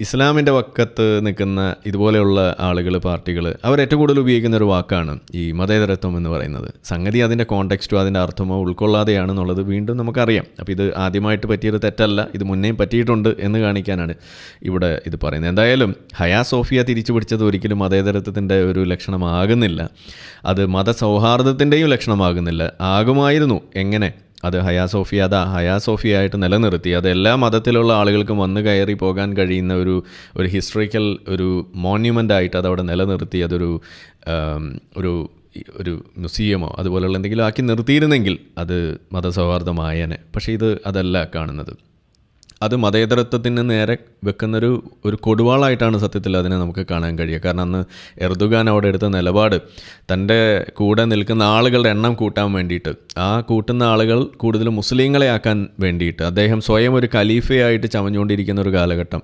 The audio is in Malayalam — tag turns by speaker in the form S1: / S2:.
S1: ഇസ്ലാമിന്റെ വക്കത്ത് നിൽക്കുന്ന ഇതുപോലെയുള്ള ആളുകൾ പാർട്ടികൾ അവർ ഏറ്റവും കൂടുതൽ ഉപയോഗിക്കുന്ന ഒരു വാക്കാണ് ഈ മതേതരത്വം എന്ന് പറയുന്നത്. സംഗതി അതിന്റെ കോണ്ടെക്സ്റ്റോ അതിന്റെ അർത്ഥമോ ഉൾക്കൊള്ളാതെയാണെന്നുള്ളത് വീണ്ടും നമുക്കറിയാം. അപ്പോൾ ഇത് ആദ്യമായിട്ട് പറ്റിയൊരു തെറ്റല്ല ഇത് മുന്നേയും പറ്റിയിട്ടുണ്ട് എന്ന് കാണിക്കാനാണ് ഇവിടെ ഇത് പറയുന്നത്. എന്തായാലും ഹയാ സോഫിയ തിരിച്ചു പിടിച്ചത് ഒരിക്കലും മതേതരത്വത്തിന്റെ ഒരു ലക്ഷണമാകുന്നില്ല. അത് മതസൗഹാർദ്ദത്തിന്റെയും ലക്ഷണമാകുന്നില്ല. ആകുമായിരുന്നു എങ്ങനെ അത് ഹയാ സോഫിയ അതാ ഹയാ സോഫിയ ആയിട്ട് നിലനിർത്തി. അത് എല്ലാ മതത്തിലുള്ള ആളുകൾക്കും വന്ന് കയറി പോകാൻ കഴിയുന്ന ഒരു ഒരു ഹിസ്റ്ററിക്കൽ ഒരു മോണ്യുമെന്റ് ആയിട്ട് അതവിടെ നിലനിർത്തി. അതൊരു ഒരു ഒരു മ്യൂസിയമോ അതുപോലെയുള്ള എന്തെങ്കിലും ആക്കി നിർത്തിയിരുന്നെങ്കിൽ അത് മതസൗഹാർദ്ദമായേനെ. പക്ഷേ ഇത് അതല്ല കാണുന്നത്. അത് മതേതരത്വത്തിന് നേരെ വെക്കുന്നൊരു ഒരു കൊടുവാളായിട്ടാണ് സത്യത്തിൽ അതിനെ നമുക്ക് കാണാൻ കഴിയുക. കാരണം അന്ന് എർദുഗാൻ അവിടെ എടുത്ത നിലപാട് തന്റെ കൂടെ നിൽക്കുന്ന ആളുകളുടെ എണ്ണം കൂട്ടാൻ വേണ്ടിയിട്ട് ആ കൂട്ടുന്ന ആളുകൾ കൂടുതൽ മുസ്ലിങ്ങളെ ആക്കാൻ വേണ്ടിയിട്ട് അദ്ദേഹം സ്വയം ഒരു ഖലീഫയായിട്ട് ചമഞ്ഞുകൊണ്ടിരിക്കുന്ന ഒരു കാലഘട്ടം.